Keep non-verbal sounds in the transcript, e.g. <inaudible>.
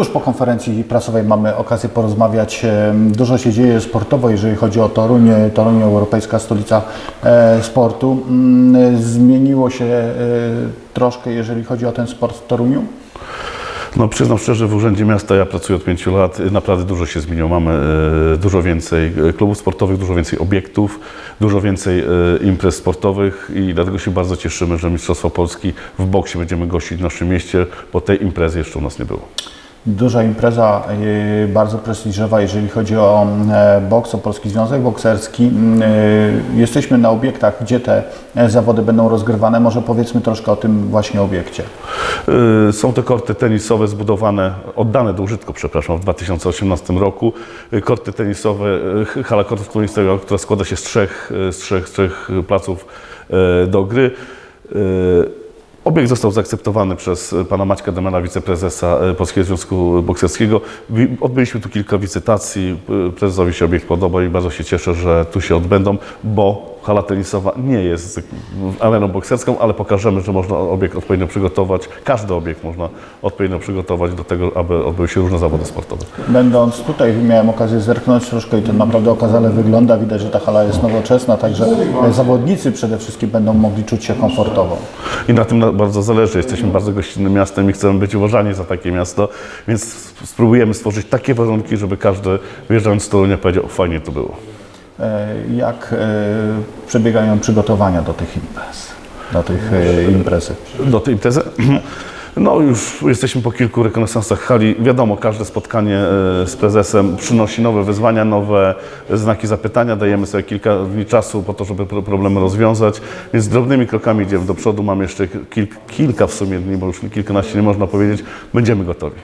Już po konferencji prasowej mamy okazję porozmawiać. E, Dużo się dzieje sportowo, jeżeli chodzi o Toruń. E, Toruń, Europejska Stolica e, Sportu. Mm, Zmieniło się e, troszkę, jeżeli chodzi o ten sport w Toruniu? No przyznam szczerze, w Urzędzie Miasta ja pracuję od pięciu lat, naprawdę dużo się zmieniło. Mamy e, dużo więcej e, klubów sportowych, dużo więcej obiektów, dużo więcej e, imprez sportowych i dlatego się bardzo cieszymy, że Mistrzostwa Polski w boksie będziemy gościć w naszym mieście, bo tej imprezy jeszcze u nas nie było. Duża impreza, e, bardzo prestiżowa, jeżeli chodzi o e, boks, o Polski Związek Bokserski. Mm, e, Jesteśmy na obiektach, gdzie te e, zawody będą rozgrywane. Może powiedzmy troszkę o tym właśnie obiekcie. Y, Są to korty tenisowe zbudowane, oddane do użytku, przepraszam, w 2018 roku. Y, Korty tenisowe, y, hala kortów tenisowych, która składa się z trzech, y, z trzech, z trzech placów y, do gry. Obiekt został zaakceptowany przez y, pana Maćka Demena, wiceprezesa y, Polskiego Związku Bokserskiego. Odbyliśmy tu kilka wizytacji. y, Prezesowi się obiekt podoba i bardzo się cieszę, że tu się odbędą, bo hala tenisowa nie jest areną bokserską, ale pokażemy, że można obiekt odpowiednio przygotować. Każdy obiekt można odpowiednio przygotować do tego, aby odbyły się różne zawody sportowe. Będąc tutaj, miałem okazję zerknąć troszkę i to naprawdę okazale wygląda. Widać, że ta hala jest nowoczesna, także zawodnicy przede wszystkim będą mogli czuć się komfortowo. I na tym bardzo zależy. Jesteśmy bardzo gościnnym miastem i chcemy być uważani za takie miasto, więc spróbujemy stworzyć takie warunki, żeby każdy wyjeżdżając z Torunia powiedział, fajnie to było. E, Jak e, przebiegają przygotowania do tych imprez? Do tych e, imprezy? Do tej imprezy? <clears throat> No już jesteśmy po kilku rekonesansach hali. Wiadomo, każde spotkanie z prezesem przynosi nowe wyzwania, nowe znaki zapytania. Dajemy sobie kilka dni czasu po to, żeby pro- problemy rozwiązać. Więc drobnymi krokami idziemy do przodu. Mam jeszcze kil, kilka w sumie dni, bo już kilkanaście nie można powiedzieć. Będziemy gotowi.